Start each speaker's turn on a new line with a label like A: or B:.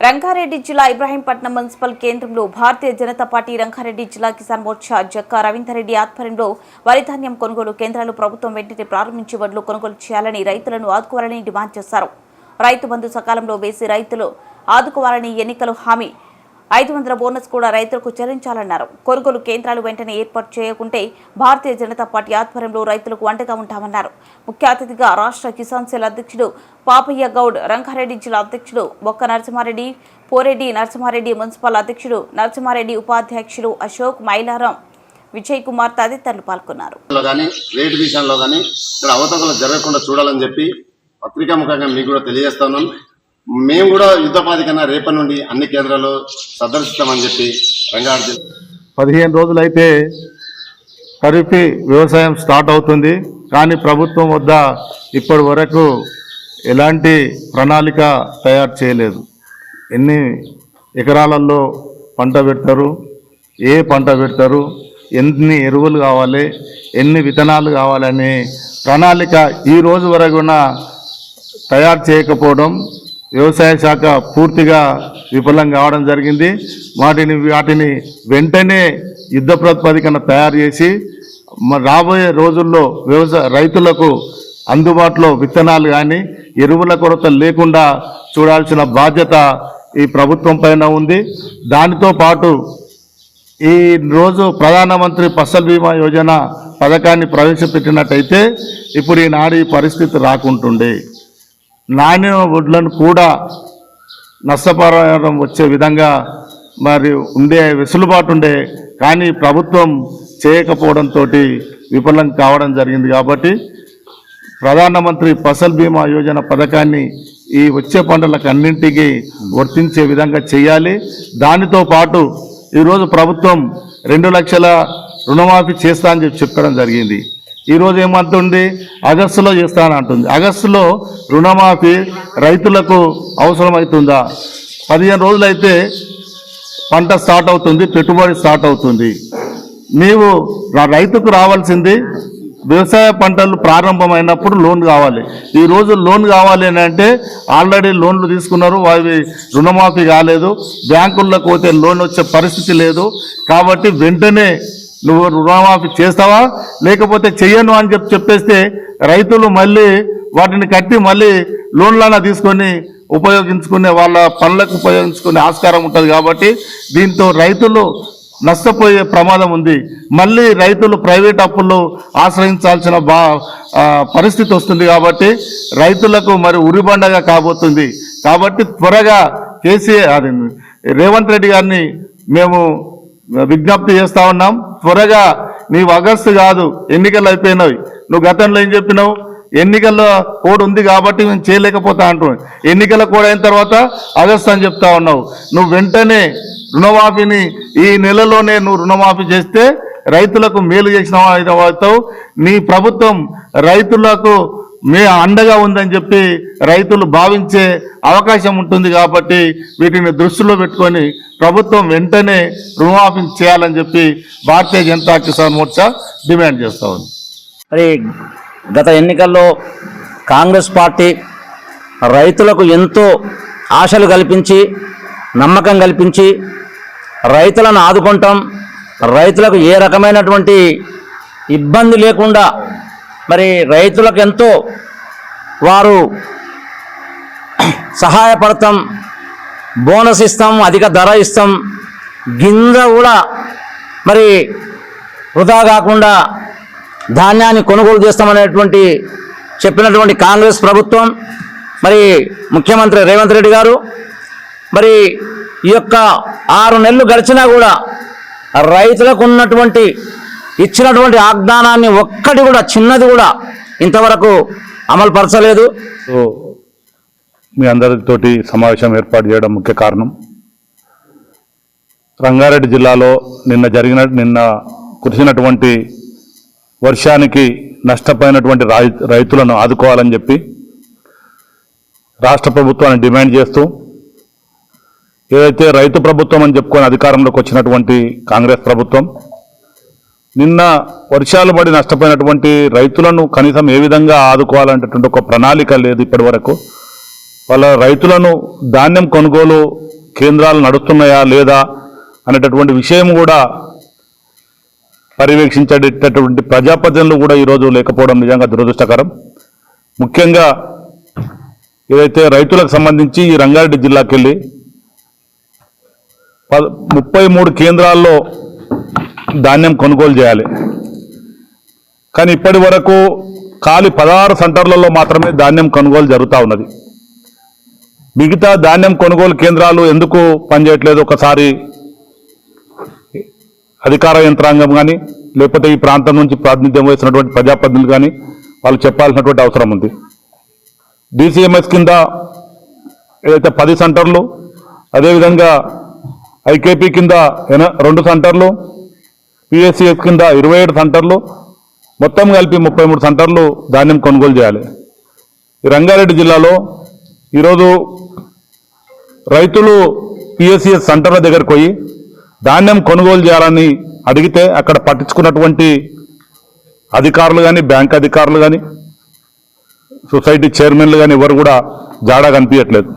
A: రంగారెడ్డి జిల్లా ఇబ్రాహీంపట్నం మున్సిపల్ కేంద్రంలో భారతీయ జనతా పార్టీ రంగారెడ్డి జిల్లా కిసాన్ మోర్చా జక్కా రవీందర్రెడ్డి ఆధ్వర్యంలో వరిధాన్యం కొనుగోలు కేంద్రాలు ప్రభుత్వం వెంటనే ప్రారంభించి వడ్లు కొనుగోలు చేయాలని రైతులను ఆదుకోవాలని డిమాండ్ చేశారు. రైతు బంధు సకాలంలో వేసి రైతులు ఆదుకోవాలని ఎన్నికలు హామీ ఐదు వందల బోనస్ కూడా రైతులకు చెల్లించాలన్నారు. కొనుగోలు కేంద్రాలు వెంటనే ఏర్పాటు చేయకుంటే భారతీయ జనతా పార్టీ ఆధ్వర్యంలో రైతులకు వంటగా ఉంటామన్నారు. ముఖ్య అతిథిగా రాష్ట్ర కిసాన్ సెల్ అధ్యక్షుడు పాపయ్య గౌడ్ రంగారెడ్డి జిల్లా అధ్యక్షుడు బొక్క నరసింహారెడ్డి పోరెడ్డి నరసింహారెడ్డి మున్సిపల్ అధ్యక్షుడు నరసింహారెడ్డి ఉపాధ్యక్షులు అశోక్ మైలారం విజయ్ కుమార్ తదితరులు పాల్గొన్నారు.
B: రేటు విషయంలో కానీ ఇక్కడ జరగకుండా చూడాలని చెప్పి పత్రికా ముఖంగా మీకు కూడా తెలియజేస్తున్నాం మేము కూడా యుద్ధపాధి కన్నా రేపటి నుండి అన్ని కేంద్రాలు సందర్శిస్తామని చెప్పి రంగారెడ్డి
C: పదిహేను రోజులైతే ఖరీఫ్ వ్యవసాయం స్టార్ట్ అవుతుంది. కానీ ప్రభుత్వం వద్ద ఇప్పటి వరకు ఎలాంటి ప్రణాళిక తయారు చేయలేదు. ఎన్ని ఎకరాలలో పంట పెడతారు? ఏ పంట పెడతారు? ఎన్ని ఎరువులు కావాలి? ఎన్ని విత్తనాలు కావాలనే ప్రణాళిక ఈ రోజు వరకున తయారు చేయకపోవడం వ్యవసాయ శాఖ పూర్తిగా విఫలం కావడం జరిగింది. వాటిని వాటిని వెంటనే యుద్ధ ప్రాతిపదికన తయారు చేసి రాబోయే రోజుల్లో వ్యవసాయ రైతులకు అందుబాటులో విత్తనాలు కానీ ఎరువుల కొరత లేకుండా చూడాల్సిన బాధ్యత ఈ ప్రభుత్వం పైన ఉంది. దానితో పాటు ఈ రోజు ప్రధానమంత్రి ఫసల్ బీమా యోజన పథకాన్ని ప్రవేశపెట్టినట్టయితే ఇప్పుడు ఈనాడు ఈ పరిస్థితి రాకుంటుండే. నాణ్య వడ్లను కూడా నష్టపరిహారం వచ్చే విధంగా మరి ఉండే వెసులుబాటు ఉండే కానీ ప్రభుత్వం చేయకపోవడంతో విఫలం కావడం జరిగింది కాబట్టి ప్రధానమంత్రి ఫసల్ బీమా యోజన పథకాన్ని ఈ వచ్చే పంటలకు అన్నింటికీ వర్తించే విధంగా చేయాలి. దానితో పాటు ఈరోజు ప్రభుత్వం రెండు లక్షల రుణమాఫీ చేస్తా అని చెప్పి చెప్పడం జరిగింది. ఈరోజు ఏమంటుంది? ఆగస్టులో చేస్తానంటుంది. అగస్టులో ఆగస్టులో రుణమాఫీ రైతులకు అవసరమవుతుందా? పదిహేను రోజులైతే పంట స్టార్ట్ అవుతుంది పెట్టుబడి స్టార్ట్ అవుతుంది. నీవు రైతుకు రావాల్సింది వ్యవసాయ పంటలు ప్రారంభమైనప్పుడు లోన్ కావాలి. ఈ రోజు లోన్ కావాలి అని అంటే ఆల్రెడీ లోన్లు తీసుకున్నారు అవి రుణమాఫీ కాలేదు బ్యాంకుల్లో పోతే లోన్ వచ్చే పరిస్థితి లేదు. కాబట్టి వెంటనే నువ్వు రుణమాఫీ చేస్తావా? లేకపోతే చెయ్యను అని చెప్పి చెప్పేస్తే రైతులు మళ్ళీ వాటిని కట్టి మళ్ళీ లోన్లనా తీసుకొని ఉపయోగించుకునే వాళ్ళ పనులకు ఉపయోగించుకునే ఆస్కారం ఉంటుంది కాబట్టి దీంతో రైతులు నష్టపోయే ప్రమాదం ఉంది. మళ్ళీ రైతులు ప్రైవేట్ అప్పుల్లో ఆశ్రయించాల్సిన బా పరిస్థితి వస్తుంది కాబట్టి రైతులకు మరి ఉరిబండగా కాబోతుంది. కాబట్టి త్వరగా కేసీఆర్ అది రేవంత్ రెడ్డి గారిని మేము విజ్ఞప్తి చేస్తా ఉన్నాం. త్వరగా నీవు ఆగస్టు కాదు ఎన్నికలు అయిపోయినాయి నువ్వు గతంలో ఏం చెప్పినావు? ఎన్నికల్లో కోడ్ ఉంది కాబట్టి మేము చేయలేకపోతా అంటున్నాం ఎన్నికల కోడ్ అయిన తర్వాత ఆగస్టు అని చెప్తా ఉన్నావు. నువ్వు వెంటనే రుణమాఫీని ఈ నెలలోనే నువ్వు రుణమాఫీ చేస్తే రైతులకు మేలు చేసిన అవుతావు. నీ ప్రభుత్వం రైతులకు మీ అండగా ఉందని చెప్పి రైతులు భావించే అవకాశం ఉంటుంది కాబట్టి వీటిని దృష్టిలో పెట్టుకొని ప్రభుత్వం వెంటనే రుణమాఫీ చేయాలని చెప్పి భారతీయ జనతా కిసాన్ మోర్చా డిమాండ్ చేస్తా ఉంది.
D: మరి గత ఎన్నికల్లో కాంగ్రెస్ పార్టీ రైతులకు ఎంతో ఆశలు కల్పించి నమ్మకం కల్పించి రైతులను ఆదుకుంటాం రైతులకు ఏ రకమైనటువంటి ఇబ్బంది లేకుండా మరి రైతులకు ఎంతో వారు సహాయపడతాం బోనస్ ఇస్తాం అధిక ధర ఇస్తాం. గింజ కూడా మరి వృధా కాకుండా ధాన్యాన్ని కొనుగోలు చేస్తామనేటువంటి చెప్పినటువంటి కాంగ్రెస్ ప్రభుత్వం మరి ముఖ్యమంత్రి రేవంత్ రెడ్డి గారు మరి ఈ యొక్క ఆరు నెలలు గడిచినా కూడా రైతులకు ఉన్నటువంటి ఇచ్చినటువంటి వాగ్దానాన్ని ఒక్కటి కూడా చిన్నది కూడా ఇంతవరకు అమలు పరచలేదు.
E: మీ అందరితోటి సమావేశం ఏర్పాటు చేయడం ముఖ్య కారణం. రంగారెడ్డి జిల్లాలో నిన్న జరిగిన నిన్న కురిసినటువంటి వర్షానికి నష్టపోయినటువంటి రై రైతులను ఆదుకోవాలని చెప్పి రాష్ట్ర ప్రభుత్వాన్ని డిమాండ్ చేస్తూ ఏదైతే రైతు ప్రభుత్వం అని చెప్పుకొని అధికారంలోకి వచ్చినటువంటి కాంగ్రెస్ ప్రభుత్వం నిన్న వర్షాలు పడి నష్టపోయినటువంటి రైతులను కనీసం ఏ విధంగా ఆదుకోవాలనేటువంటి ఒక ప్రణాళిక లేదు ఇప్పటి వరకు. వాళ్ళ రైతులను ధాన్యం కొనుగోలు కేంద్రాలు నడుస్తున్నాయా లేదా అనేటటువంటి విషయం కూడా పర్యవేక్షించేటటువంటి ప్రజాప్రతినిధులు కూడా ఈరోజు లేకపోవడం నిజంగా దురదృష్టకరం. ముఖ్యంగా ఏదైతే రైతులకు సంబంధించి ఈ రంగారెడ్డి జిల్లాకి వెళ్ళి ప- ముప్పై మూడు కేంద్రాల్లో ధాన్యం కొనుగోలు చేయాలి. కానీ ఇప్పటి వరకు ఖాళీ పదహారు సెంటర్లలో మాత్రమే ధాన్యం కొనుగోలు జరుగుతూ ఉన్నది. మిగతా ధాన్యం కొనుగోలు కేంద్రాలు ఎందుకు పనిచేయట్లేదు? ఒకసారి అధికార యంత్రాంగం కానీ లేకపోతే ఈ ప్రాంతం నుంచి ప్రాతినిధ్యం వహిస్తున్నటువంటి ప్రజాప్రతినిధులు కానీ వాళ్ళు చెప్పాల్సినటువంటి అవసరం ఉంది. డిసిఎంఎస్ కింద ఏదైతే పది సెంటర్లు అదేవిధంగా ఐకేపీ కింద రెండు సెంటర్లు పిఎస్సిఎస్ కింద ఇరవై ఏడు సెంటర్లు మొత్తం కలిపి ముప్పై మూడు సెంటర్లు ధాన్యం కొనుగోలు చేయాలి. ఈ రంగారెడ్డి జిల్లాలో ఈరోజు రైతులు పిఎస్సిఎస్ సెంటర్ల దగ్గరకు పోయి ధాన్యం కొనుగోలు చేయాలని అడిగితే అక్కడ పట్టించుకున్నటువంటి అధికారులు కానీ బ్యాంక్ అధికారులు కానీ సొసైటీ చైర్మన్లు కానీ ఎవరు కూడా జాడా కనిపించట్లేదు.